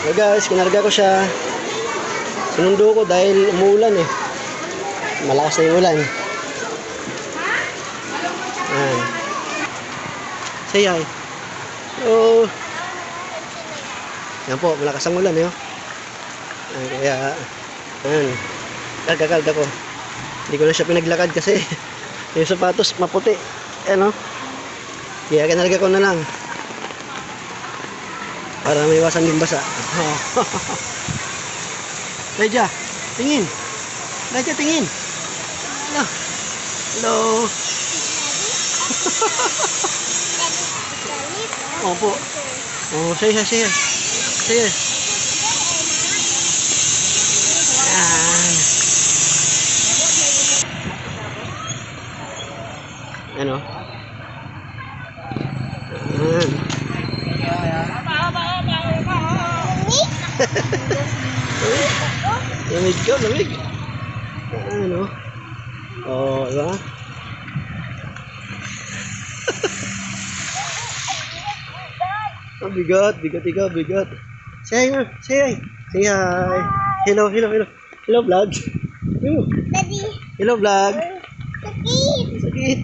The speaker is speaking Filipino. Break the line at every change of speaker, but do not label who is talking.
So guys, kinarga ko siya. Sinundo ko dahil umuulan eh. Malakas na yung ulan. Ayan. Say hi. Hello. Yan po, malakas ang ulan eh. oh. Ayan, kaya, ayan. Karga-karga ko. Hindi ko na siya pinaglakad kasi yung sapatos maputi. Ayan oh. Kaya kinarga ko na lang. Para may iwasan din basa. Reja, tingin. Reja, tingin. Hello. Hello. Opo. Oh, say hi, say hi. Say hi. Ano? Yan. Lamig ka, lamig. Ano? Oh, diba? Ang bigat, bigat ikaw, bigat. Say hi say hi. Say hi. Hello, hello, hello. Hello, vlog. Hello,
Daddy,
hello vlog.
sakit.
Sakit.